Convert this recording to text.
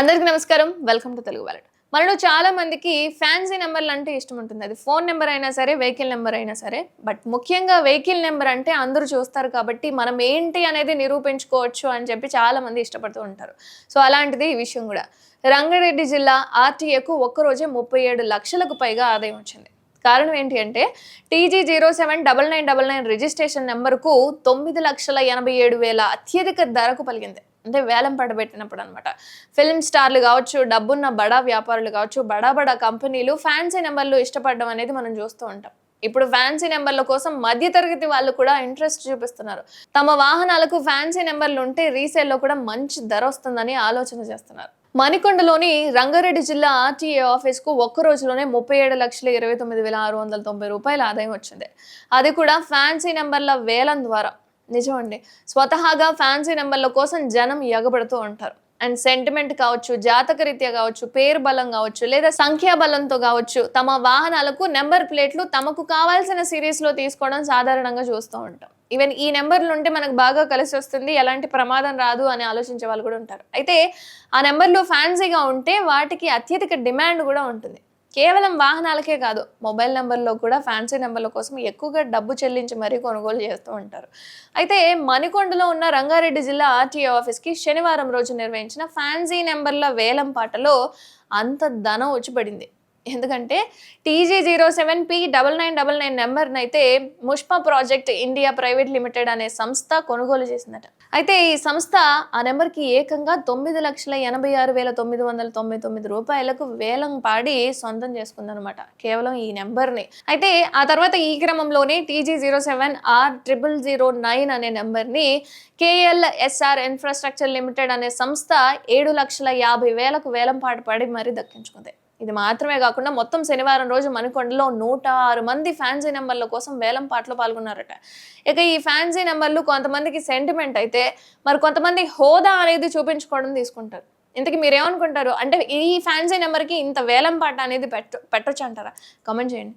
అందరికీ నమస్కారం. Welcome to Telugu wallet మనలో చాలా మందికి ఫ్యాన్సీ నెంబర్లు అంటే ఇష్టం ఉంటుంది. అది ఫోన్ నెంబర్ అయినా సరే వెహికల్ నెంబర్ అయినా సరే. బట్ ముఖ్యంగా వెహికల్ నెంబర్ అంటే అందరూ చూస్తారు కాబట్టి మనం ఏంటి అనేది నిరూపించుకోవచ్చు అని చెప్పి చాలా మంది ఇష్టపడుతూ ఉంటారు. సో అలాంటిది ఈ విషయం కూడా. రంగారెడ్డి జిల్లా ఆర్టీఏకు ఒక్కరోజే ముప్పై ఏడు లక్షలకు పైగా ఆదాయం వచ్చింది. కారణం ఏంటి అంటే TG zero seven double nine double nine registration నెంబర్కు తొమ్మిది లక్షల ఎనభై ఏడు వేల అత్యధిక ధరకు పలిగింది అంటే వేలం పడబెట్టినప్పుడు అనమాట ఫిల్మ్ స్టార్లు కావచ్చు డబ్బున్న బడా వ్యాపారులు కావచ్చు బడా బడా కంపెనీలు ఫ్యాన్సీ నెంబర్లు ఇష్టపడడం అనేది మనం చూస్తూ ఉంటాం. ఇప్పుడు ఫ్యాన్సీ నెంబర్ల కోసం మధ్యతరగతి వాళ్ళు కూడా ఇంట్రెస్ట్ చూపిస్తున్నారు. తమ వాహనాలకు ఫ్యాన్సీ నెంబర్లు ఉంటే రీసేల్లో కూడా మంచి ధర వస్తుందని ఆలోచన చేస్తున్నారు. మణికొండలోని రంగారెడ్డి జిల్లా ఆర్టీఏ ఆఫీస్కు ఒక్క రోజులోనే ముప్పై ఏడు లక్షల ఇరవై తొమ్మిది వేల ఆరు వందల తొంభై రూపాయల ఆదాయం వచ్చింది. అది కూడా ఫ్యాన్సీ నెంబర్ల వేలం ద్వారా. నిజమండి. స్వతహాగా ఫ్యాన్సీ నెంబర్ల కోసం జనం ఎగబడుతూ ఉంటారు. అండ్ సెంటిమెంట్ కావచ్చు జాతక రీత్యా కావచ్చు పేరు బలం కావచ్చు లేదా సంఖ్యా బలంతో కావచ్చు తమ వాహనాలకు నెంబర్ ప్లేట్లు తమకు కావాల్సిన సిరీస్లో తీసుకోవడం సాధారణంగా చూస్తూ ఉంటాం. ఈవెన్ ఈ నెంబర్లు ఉంటే మనకు బాగా కలిసి వస్తుంది ఎలాంటి ప్రమాదం రాదు అని ఆలోచించే వాళ్ళు కూడా ఉంటారు. అయితే ఆ నెంబర్లు ఫ్యాన్సీగా ఉంటే వాటికి అత్యధిక డిమాండ్ కూడా ఉంటుంది. కేవలం వాహనాలకే కాదు మొబైల్ నెంబర్లో కూడా ఫ్యాన్సీ నెంబర్ల కోసం ఎక్కువగా డబ్బు చెల్లించి మరీ కొనుగోలు చేస్తూ ఉంటారు. అయితే మణికొండలో ఉన్న రంగారెడ్డి జిల్లా ఆర్టీఓ ఆఫీస్కి శనివారం రోజు నిర్వహించిన ఫ్యాన్సీ నెంబర్ల వేలం పాటలో అంత ధనం వచ్చిపడింది ఎందుకంటే TG zero seven P double nine double nine నెంబర్ని అయితే ముష్పా ప్రాజెక్ట్ ఇండియా ప్రైవేట్ లిమిటెడ్ అనే సంస్థ కొనుగోలు చేసిందట. అయితే ఈ సంస్థ ఆ నెంబర్కి ఏకంగా తొమ్మిది లక్షల ఎనభై ఆరు వేల తొమ్మిది వందల తొంభై తొమ్మిది రూపాయలకు వేలం పాడి సొంతం చేసుకుందనమాట కేవలం ఈ నెంబర్ని. అయితే ఆ తర్వాత ఈ క్రమంలోనే TG zero seven R triple zero nine అనే నెంబర్ని కేఎల్ఎస్ఆర్ ఇన్ఫ్రాస్ట్రక్చర్ లిమిటెడ్ అనే సంస్థ ఏడు లక్షల యాభై వేలకు వేలం పాట పడి మరీ దక్కించుకుంది. ఇది మాత్రమే కాకుండా మొత్తం శనివారం రోజు మణికొండలో నూట ఆరు మంది ఫ్యాన్సీ నెంబర్ల కోసం వేలం పాటలో పాల్గొన్నారట. ఇక ఈ ఫ్యాన్సీ నెంబర్లు కొంతమందికి సెంటిమెంట్ అయితే మరి కొంతమంది హోదా అనేది చూపించుకోవడం తీసుకుంటారు. ఇంతకీ మీరేమనుకుంటారు? అంటే ఈ ఫ్యాన్సీ నెంబర్కి ఇంత వేలం పాట అనేది పెట్ట పెట్టొచ్చు అంటారా కమెంట్ చేయండి.